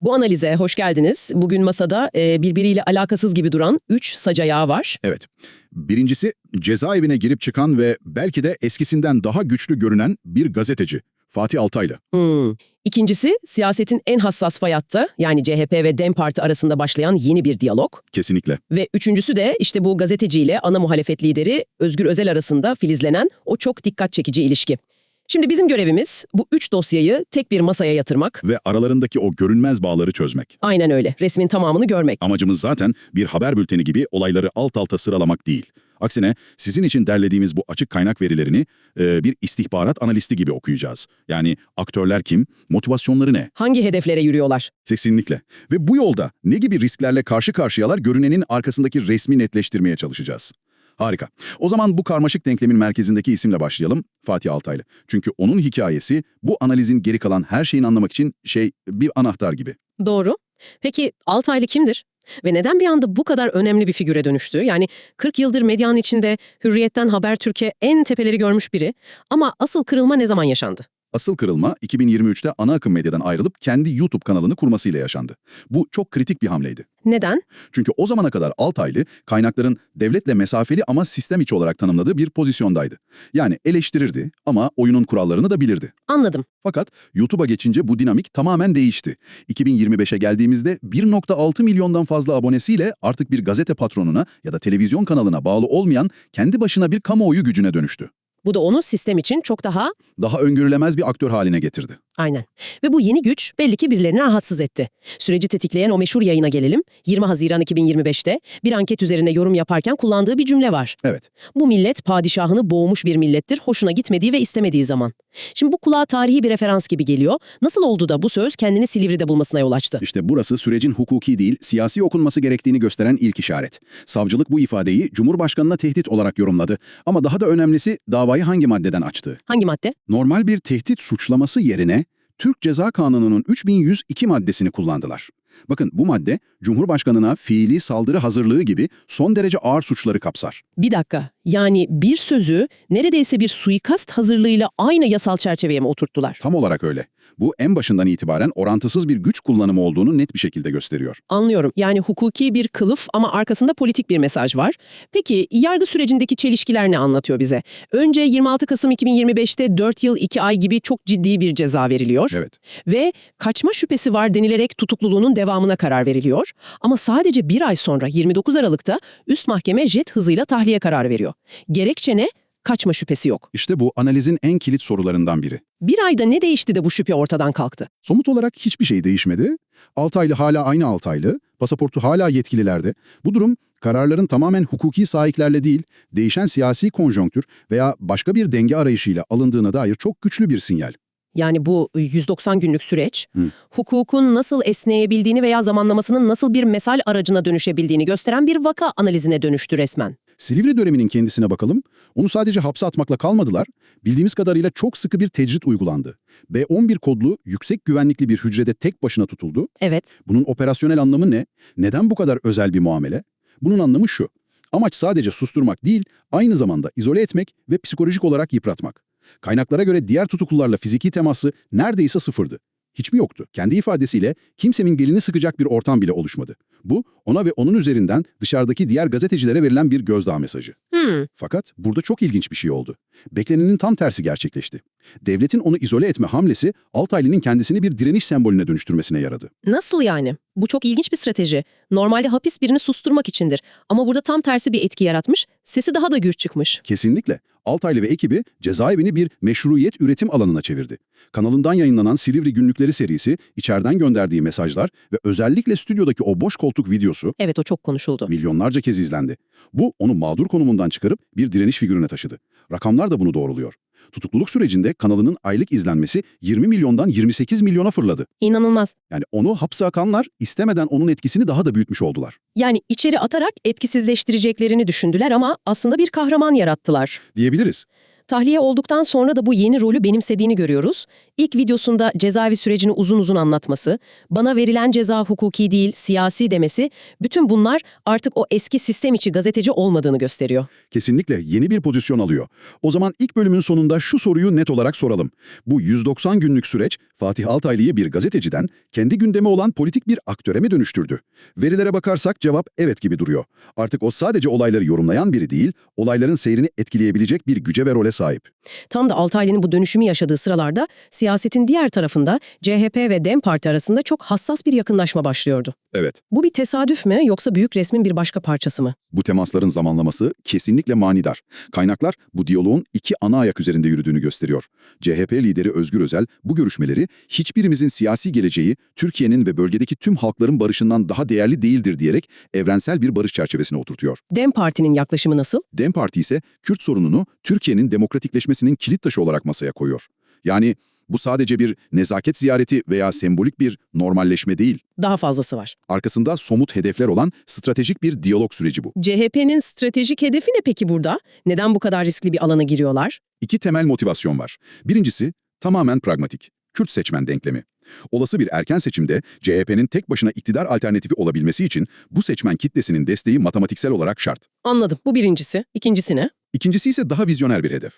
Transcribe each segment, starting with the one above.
Bu analize hoş geldiniz. Bugün masada e, birbiriyle alakasız gibi duran 3 sac ayağı var. Evet. Birincisi cezaevine girip çıkan ve belki de eskisinden daha güçlü görünen bir gazeteci Fatih Altaylı. Hmm. İkincisi siyasetin en hassas fay hattı yani CHP ve DEM Parti arasında başlayan yeni bir diyalog. Kesinlikle. Ve üçüncüsü de işte bu gazeteciyle ana muhalefet lideri Özgür Özel arasında filizlenen o çok dikkat çekici ilişki. Şimdi bizim görevimiz bu üç dosyayı tek bir masaya yatırmak. Ve aralarındaki o görünmez bağları çözmek. Aynen öyle. Resmin tamamını görmek. Amacımız zaten bir haber bülteni gibi olayları alt alta sıralamak değil. Aksine sizin için derlediğimiz bu açık kaynak verilerini e, bir istihbarat analisti gibi okuyacağız. Yani aktörler kim, motivasyonları ne? Hangi hedeflere yürüyorlar? Kesinlikle. Ve bu yolda ne gibi risklerle karşı karşıyalar görünenin arkasındaki resmi netleştirmeye çalışacağız. Harika. O zaman bu karmaşık denklemin merkezindeki isimle başlayalım. Fatih Altaylı. Çünkü onun hikayesi bu analizin geri kalan her şeyini anlamak için şey bir anahtar gibi. Doğru. Peki Altaylı kimdir? Ve neden bir anda bu kadar önemli bir figüre dönüştü? Yani 40 yıldır medyanın içinde Hürriyet'ten Habertürk'e en tepeleri görmüş biri. Ama asıl kırılma ne zaman yaşandı? Asıl kırılma 2023'te ana akım medyadan ayrılıp kendi YouTube kanalını kurmasıyla yaşandı. Bu çok kritik bir hamleydi. Neden? Çünkü o zamana kadar Altaylı kaynakların devletle mesafeli ama sistem içi olarak tanımladığı bir pozisyondaydı. Yani eleştirirdi ama oyunun kurallarını da bilirdi. Anladım. Fakat YouTube'a geçince bu dinamik tamamen değişti. 2025'e geldiğimizde 1.6 milyondan fazla abonesiyle artık bir gazete patronuna ya da televizyon kanalına bağlı olmayan kendi başına bir kamuoyu gücüne dönüştü. Bu da onu sistem için çok daha Daha öngörülemez bir aktör haline getirdi. Aynen. Ve bu yeni güç belli ki birilerini rahatsız etti. Süreci tetikleyen o meşhur yayına gelelim. 20 Haziran 2025'te bir anket üzerine yorum yaparken kullandığı bir cümle var. Evet, Bu millet padişahını boğmuş bir millettir, hoşuna gitmediği ve istemediği zaman. Şimdi bu kulağa tarihi bir referans gibi geliyor. Nasıl oldu da bu söz kendini Silivri'de bulmasına yol açtı? işte burası sürecin hukuki değil, siyasi okunması gerektiğini gösteren ilk işaret. Savcılık bu ifadeyi Cumhurbaşkanı'na tehdit olarak yorumladı. Ama daha da önemlisi davayı hangi maddeden açtı? Hangi madde? Normal bir tehdit suçlaması yerine Türk Ceza Kanunu'nun 3102 maddesini kullandılar. Bakın bu madde Cumhurbaşkanına fiili saldırı hazırlığı gibi son derece ağır suçları kapsar. Bir dakika. Yani bir sözü neredeyse bir suikast hazırlığıyla aynı yasal çerçeveye mi oturttular? Tam olarak öyle. Bu en başından itibaren orantısız bir güç kullanımı olduğunu net bir şekilde gösteriyor. Anlıyorum. Yani hukuki bir kılıf ama arkasında politik bir mesaj var. Peki yargı sürecindeki çelişkiler ne anlatıyor bize? Önce 26 Kasım 2025'te 4 yıl 2 ay gibi çok ciddi bir ceza veriliyor. Evet. Ve kaçma şüphesi var denilerek tutukluluğunun devamına karar veriliyor. Ama sadece bir ay sonra 29 Aralık'ta üst mahkeme jet hızıyla tahliye kararı veriyor. Gerekçe ne? Kaçma şüphesi yok. İşte bu analizin en kilit sorularından biri. Bir ayda ne değişti de bu şüphe ortadan kalktı? Somut olarak hiçbir şey değişmedi. Altaylı hala aynı Altaylı, pasaportu hala yetkililerde. Bu durum kararların tamamen hukuki sahiplerle değil, değişen siyasi konjonktür veya başka bir denge arayışıyla alındığına dair çok güçlü bir sinyal. Yani bu 190 günlük süreç, Hı. hukukun nasıl esneyebildiğini veya zamanlamasının nasıl bir mesal aracına dönüşebildiğini gösteren bir vaka analizine dönüştü resmen. Silivri döneminin kendisine bakalım. Onu sadece hapse atmakla kalmadılar. Bildiğimiz kadarıyla çok sıkı bir tecrit uygulandı. B11 kodlu, yüksek güvenlikli bir hücrede tek başına tutuldu. Evet, Bunun operasyonel anlamı ne? Neden bu kadar özel bir muamele? Bunun anlamı şu. Amaç sadece susturmak değil, aynı zamanda izole etmek ve psikolojik olarak yıpratmak. Kaynaklara göre diğer tutuklularla fiziki teması neredeyse sıfırdı. Hiç mi yoktu? Kendi ifadesiyle kimsenin gelini sıkacak bir ortam bile oluşmadı. Bu ona ve onun üzerinden dışarıdaki diğer gazetecilere verilen bir gözdağı mesajı. Hmm, Fakat burada çok ilginç bir şey oldu. Beklenenin tam tersi gerçekleşti. Devletin onu izole etme hamlesi Altaylı'nın kendisini bir direniş sembolüne dönüştürmesine yaradı. nasıl yani? Bu çok ilginç bir strateji. Normalde hapis birini susturmak içindir. Ama burada tam tersi bir etki yaratmış, sesi daha da güç çıkmış. Kesinlikle. Altaylı ve ekibi cezaevini bir meşruiyet üretim alanına çevirdi. Kanalından yayınlanan Silivri Günlükleri serisi, içeriden gönderdiği mesajlar ve özellikle stüdyodaki o boş koltuk videosu Evet o çok konuşuldu. milyonlarca kez izlendi. Bu onu mağdur konumundan çıkarıp bir direniş figürüne taşıdı. Rakamlar da bunu doğruluyor. Tutukluluk sürecinde kanalının aylık izlenmesi 20 milyondan 28 milyona fırladı. İnanılmaz. Yani onu hapse akanlar istemeden onun etkisini daha da büyütmüş oldular. Yani içeri atarak etkisizleştireceklerini düşündüler ama aslında bir kahraman yarattılar. Diyebiliriz. Tahliye olduktan sonra da bu yeni rolü benimsediğini görüyoruz. İlk videosunda cezaevi sürecini uzun uzun anlatması, bana verilen ceza hukuki değil, siyasi demesi, bütün bunlar artık o eski sistem içi gazeteci olmadığını gösteriyor. Kesinlikle yeni bir pozisyon alıyor. O zaman ilk bölümün sonunda şu soruyu net olarak soralım. Bu 190 günlük süreç Fatih Altaylı'yı bir gazeteciden kendi gündemi olan politik bir aktöre mi dönüştürdü? Verilere bakarsak cevap evet gibi duruyor. Artık o sadece olayları yorumlayan biri değil, olayların seyrini etkileyebilecek bir güce ve role sahip. Tam da Altaylı'nın bu dönüşümü yaşadığı sıralarda siyasetin diğer tarafında CHP ve DEM Parti arasında çok hassas bir yakınlaşma başlıyordu. Evet, Bu bir tesadüf mü yoksa büyük resmin bir başka parçası mı? bu temasların zamanlaması kesinlikle manidar. Kaynaklar bu diyaloğun iki ana ayak üzerinde yürüdüğünü gösteriyor. CHP lideri Özgür Özel bu görüşmeleri hiçbirimizin siyasi geleceği Türkiye'nin ve bölgedeki tüm halkların barışından daha değerli değildir diyerek evrensel bir barış çerçevesine oturtuyor. DEM Parti'nin yaklaşımı nasıl? DEM Parti ise Kürt sorununu Türkiye'nin demokratikleşmesinin kilit taşı olarak masaya koyuyor. Yani bu sadece bir nezaket ziyareti veya sembolik bir normalleşme değil. Daha fazlası var. Arkasında somut hedefler olan stratejik bir diyalog süreci bu. CHP'nin stratejik hedefi ne peki burada? Neden bu kadar riskli bir alana giriyorlar? İki temel motivasyon var. Birincisi tamamen pragmatik. Kürt seçmen denklemi. Olası bir erken seçimde CHP'nin tek başına iktidar alternatifi olabilmesi için bu seçmen kitlesinin desteği matematiksel olarak şart. Anladım. Bu birincisi. İkincisi ne? İkincisi ise daha vizyoner bir hedef.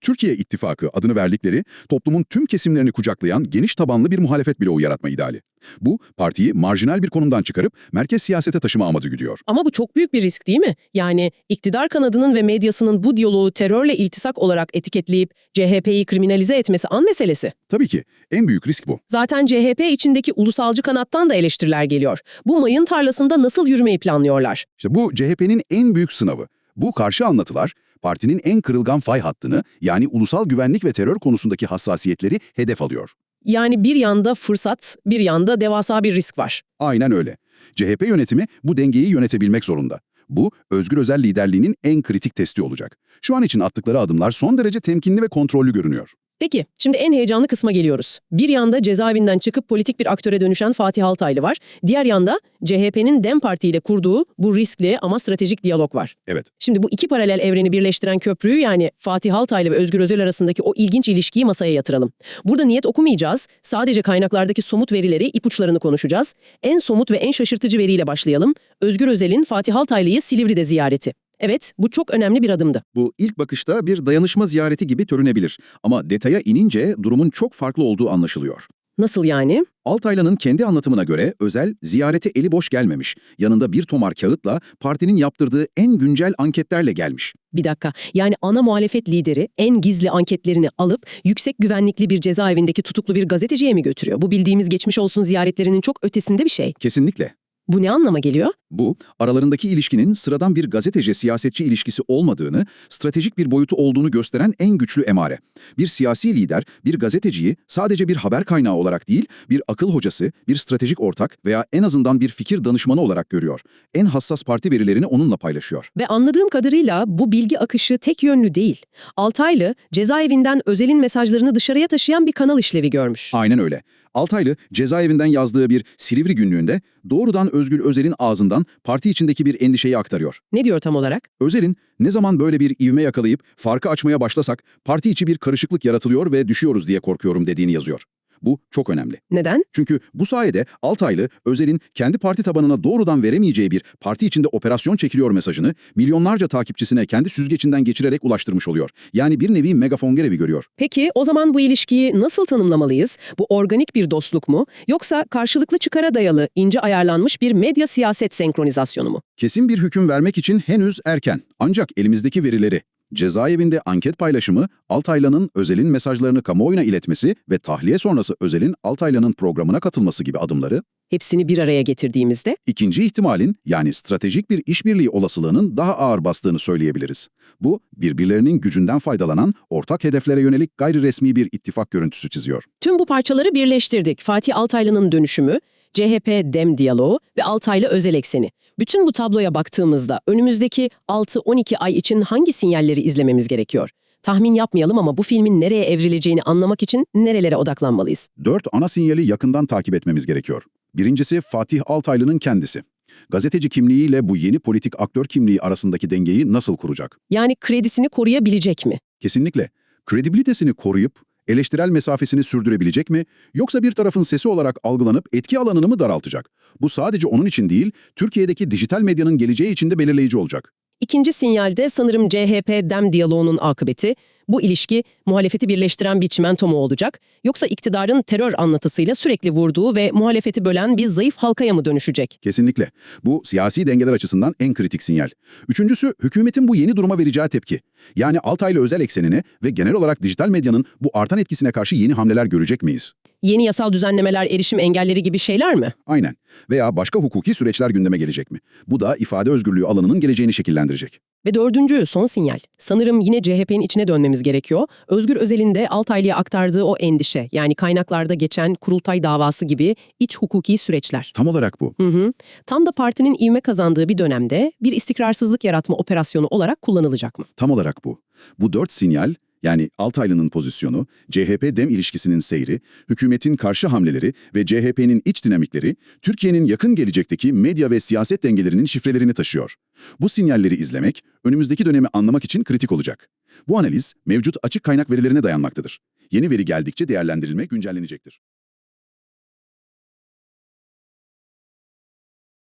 Türkiye İttifakı adını verdikleri toplumun tüm kesimlerini kucaklayan geniş tabanlı bir muhalefet bloğu yaratma ideali. Bu partiyi marjinal bir konumdan çıkarıp merkez siyasete taşıma amacı güdüyor. Ama bu çok büyük bir risk değil mi? Yani iktidar kanadının ve medyasının bu diyaloğu terörle iltisak olarak etiketleyip CHP'yi kriminalize etmesi an meselesi. Tabii ki en büyük risk bu. Zaten CHP içindeki ulusalcı kanattan da eleştiriler geliyor. Bu mayın tarlasında nasıl yürümeyi planlıyorlar? İşte bu CHP'nin en büyük sınavı. Bu karşı anlatılar partinin en kırılgan fay hattını yani ulusal güvenlik ve terör konusundaki hassasiyetleri hedef alıyor. Yani bir yanda fırsat, bir yanda devasa bir risk var. Aynen öyle. CHP yönetimi bu dengeyi yönetebilmek zorunda. Bu, Özgür Özel liderliğinin en kritik testi olacak. Şu an için attıkları adımlar son derece temkinli ve kontrollü görünüyor. Peki, şimdi en heyecanlı kısma geliyoruz. Bir yanda cezaevinden çıkıp politik bir aktöre dönüşen Fatih Altaylı var. Diğer yanda CHP'nin DEM Parti ile kurduğu bu riskli ama stratejik diyalog var. Evet, Şimdi bu iki paralel evreni birleştiren köprüyü yani Fatih Altaylı ve Özgür Özel arasındaki o ilginç ilişkiyi masaya yatıralım. Burada niyet okumayacağız. Sadece kaynaklardaki somut verileri, ipuçlarını konuşacağız. En somut ve en şaşırtıcı veriyle başlayalım. Özgür Özel'in Fatih Altaylı'yı Silivri'de ziyareti. Evet, bu çok önemli bir adımdı. bu ilk bakışta bir dayanışma ziyareti gibi görünebilir. Ama detaya inince durumun çok farklı olduğu anlaşılıyor. Nasıl yani? Altaylı'nın kendi anlatımına göre Özel ziyarete eli boş gelmemiş. Yanında bir tomar kağıtla partinin yaptırdığı en güncel anketlerle gelmiş. Bir dakika. Yani ana muhalefet lideri en gizli anketlerini alıp yüksek güvenlikli bir cezaevindeki tutuklu bir gazeteciye mi götürüyor? Bu bildiğimiz geçmiş olsun ziyaretlerinin çok ötesinde bir şey. Kesinlikle. Bu ne anlama geliyor? Bu, aralarındaki ilişkinin sıradan bir gazeteci-siyasetçi ilişkisi olmadığını, stratejik bir boyutu olduğunu gösteren en güçlü emare. Bir siyasi lider, bir gazeteciyi sadece bir haber kaynağı olarak değil, bir akıl hocası, bir stratejik ortak veya en azından bir fikir danışmanı olarak görüyor. En hassas parti verilerini onunla paylaşıyor. Ve anladığım kadarıyla bu bilgi akışı tek yönlü değil. Altaylı, cezaevinden Özel'in mesajlarını dışarıya taşıyan bir kanal işlevi görmüş. Aynen öyle. Altaylı, cezaevinden yazdığı bir Silivri günlüğünde doğrudan Özgül Özel'in ağzından parti içindeki bir endişeyi aktarıyor. Ne diyor tam olarak? Özel'in ne zaman böyle bir ivme yakalayıp farkı açmaya başlasak parti içi bir karışıklık yaratılıyor ve düşüyoruz diye korkuyorum dediğini yazıyor. Bu çok önemli. Neden? Çünkü bu sayede Altaylı, Özel'in kendi parti tabanına doğrudan veremeyeceği bir parti içinde operasyon çekiliyor mesajını milyonlarca takipçisine kendi süzgecinden geçirerek ulaştırmış oluyor. Yani bir nevi megafon görevi görüyor. Peki o zaman bu ilişkiyi nasıl tanımlamalıyız? Bu organik bir dostluk mu? Yoksa karşılıklı çıkara dayalı, ince ayarlanmış bir medya siyaset senkronizasyonu mu? Kesin bir hüküm vermek için henüz erken. Ancak elimizdeki verileri, cezaevinde anket paylaşımı, Altaylı'nın Özel'in mesajlarını kamuoyuna iletmesi ve tahliye sonrası Özel'in Altaylı'nın programına katılması gibi adımları, Hepsini bir araya getirdiğimizde ikinci ihtimalin yani stratejik bir işbirliği olasılığının daha ağır bastığını söyleyebiliriz. Bu, birbirlerinin gücünden faydalanan ortak hedeflere yönelik gayri resmi bir ittifak görüntüsü çiziyor. Tüm bu parçaları birleştirdik. Fatih Altaylı'nın dönüşümü, CHP-DEM diyaloğu ve Altaylı özel ekseni. Bütün bu tabloya baktığımızda önümüzdeki 6-12 ay için hangi sinyalleri izlememiz gerekiyor? Tahmin yapmayalım ama bu filmin nereye evrileceğini anlamak için nerelere odaklanmalıyız? Dört ana sinyali yakından takip etmemiz gerekiyor. Birincisi Fatih Altaylı'nın kendisi. Gazeteci kimliğiyle bu yeni politik aktör kimliği arasındaki dengeyi nasıl kuracak? Yani kredisini koruyabilecek mi? Kesinlikle. kredibilitesini koruyup eleştirel mesafesini sürdürebilecek mi yoksa bir tarafın sesi olarak algılanıp etki alanını mı daraltacak? Bu sadece onun için değil, Türkiye'deki dijital medyanın geleceği için de belirleyici olacak. İkinci sinyalde sanırım CHP-DEM diyaloğunun akıbeti, bu ilişki muhalefeti birleştiren bir çimento mu olacak, yoksa iktidarın terör anlatısıyla sürekli vurduğu ve muhalefeti bölen bir zayıf halkaya mı dönüşecek? Kesinlikle. Bu siyasi dengeler açısından en kritik sinyal. Üçüncüsü, hükümetin bu yeni duruma vereceği tepki. Yani Altaylı özel eksenine ve genel olarak dijital medyanın bu artan etkisine karşı yeni hamleler görecek miyiz? Yeni yasal düzenlemeler, erişim engelleri gibi şeyler mi? Aynen. Veya başka hukuki süreçler gündeme gelecek mi? Bu da ifade özgürlüğü alanının geleceğini şekillendirecek. Ve dördüncü, son sinyal. Sanırım yine CHP'nin içine dönmemiz gerekiyor. Özgür Özel'in de Altaylı'ya aktardığı o endişe, yani kaynaklarda geçen kurultay davası gibi iç hukuki süreçler. Tam olarak bu. Hı hı. Tam da partinin ivme kazandığı bir dönemde bir istikrarsızlık yaratma operasyonu olarak kullanılacak mı? Tam olarak bu. Bu dört sinyal, yani Altaylı'nın pozisyonu, CHP-DEM ilişkisinin seyri, hükümetin karşı hamleleri ve CHP'nin iç dinamikleri, Türkiye'nin yakın gelecekteki medya ve siyaset dengelerinin şifrelerini taşıyor. Bu sinyalleri izlemek, önümüzdeki dönemi anlamak için kritik olacak. Bu analiz, mevcut açık kaynak verilerine dayanmaktadır. Yeni veri geldikçe değerlendirilme güncellenecektir.